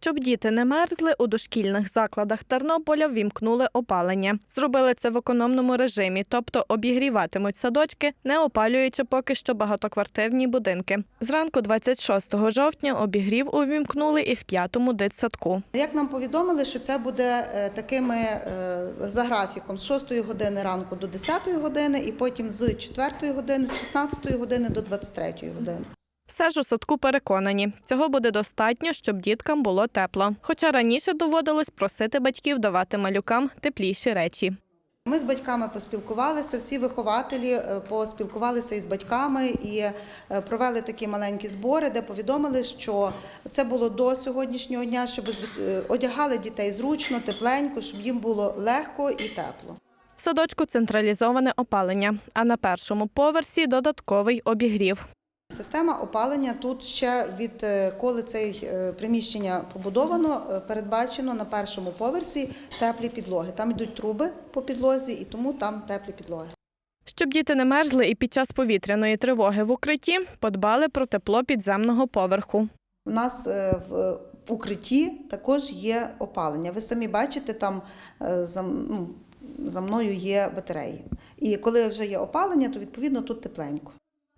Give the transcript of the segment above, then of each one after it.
Щоб діти не мерзли, у дошкільних закладах Тернополя ввімкнули опалення. Зробили це в економному режимі, тобто обігріватимуть садочки, не опалюючи поки що багатоквартирні будинки. Зранку 26 жовтня обігрів увімкнули і в п'ятому дитсадку. Як нам повідомили, що це буде е, такими е, за графіком з 6 години ранку до 10 години, і потім з 4 години, з 16 години до 23 години. Все ж у садку переконані, цього буде достатньо, щоб діткам було тепло. Хоча раніше доводилось просити батьків давати малюкам тепліші речі. Ми з батьками поспілкувалися, всі вихователі е, поспілкувалися із батьками і е, провели такі маленькі збори, де повідомили, що це було до сьогоднішнього дня, щоб е, одягали дітей зручно, тепленько, щоб їм було легко і тепло. В садочку централізоване опалення, а на першому поверсі додатковий обігрів. Система опалення тут ще від е, коли це приміщення побудовано, е, передбачено на першому поверсі теплі підлоги. Там йдуть труби по підлозі, і тому там теплі підлоги. Щоб діти не мерзли і під час повітряної тривоги в укритті подбали про тепло підземного поверху. У нас е, в укритті також є опалення. Ви самі бачите, там е, ну, за мною є батареї. І коли вже є опалення, то відповідно тут тепленько.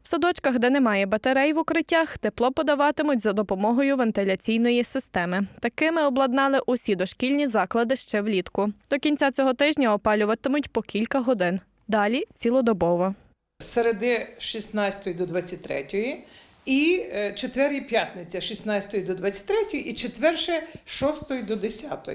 В садочках, де немає батарей в укриттях, тепло подаватимуть за допомогою вентиляційної системи. Такими обладнали усі дошкільні заклади ще влітку. До кінця цього тижня опалюватимуть по кілька годин. Далі цілодобово. середи 16 до 23 і е, четвер і п'ятниця з 16 до 23 і четвер ще 6 до 10.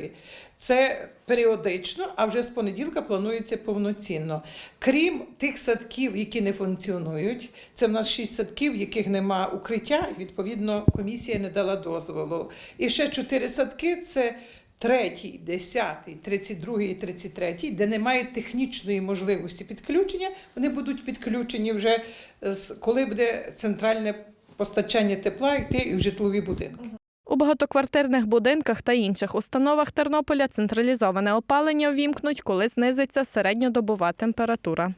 Це періодично, а вже з понеділка планується повноцінно. Крім тих садків, які не функціонують, це в нас шість садків, в яких нема укриття, і відповідно комісія не дала дозволу. І ще чотири садки це третій, десятий, тридцять другий тридцять третій, де немає технічної можливості підключення, вони будуть підключені вже з- коли буде центральне постачання тепла йти і в житлові будинки. У багатоквартирних будинках та інших установах Тернополя централізоване опалення ввімкнуть, коли знизиться середньодобова температура.